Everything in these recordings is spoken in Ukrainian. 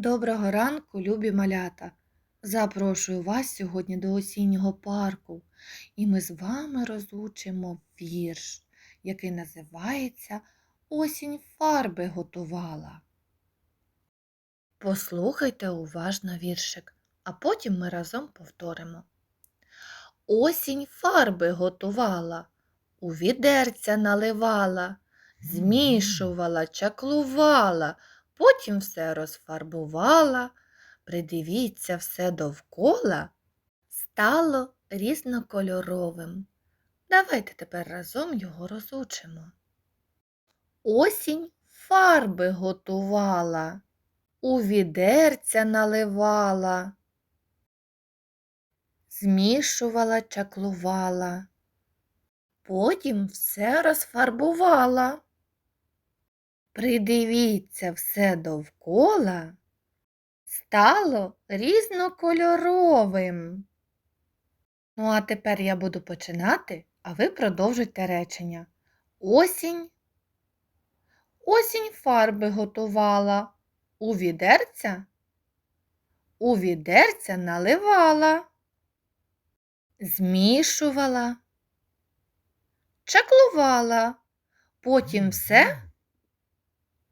Доброго ранку, любі малята! Запрошую вас сьогодні до осіннього парку, і ми з вами розучимо вірш, який називається Осінь фарби готувала. Послухайте уважно віршик, а потім ми разом повторимо. Осінь фарби готувала, у відерця наливала, змішувала, чаклувала, потім все розфарбувала. Придивіться все довкола, стало різнокольоровим. Давайте тепер разом його розучимо. Осінь фарби готувала, у відерця наливала, змішувала, чаклувала, потім все розфарбувала. Придивіться все довкола, стало різнокольоровим. Ну, а тепер я буду починати, а ви продовжуйте речення. Осінь. Осінь фарби готувала. У відерця. У відерця наливала. Змішувала. Чаклувала. Потім все.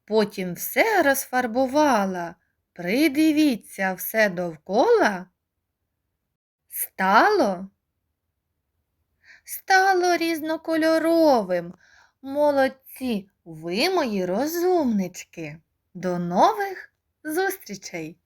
Потім все розфарбувала. Придивіться все довкола. Стало? Стало різнокольоровим. Молодці, ви мої розумнички. До нових зустрічей!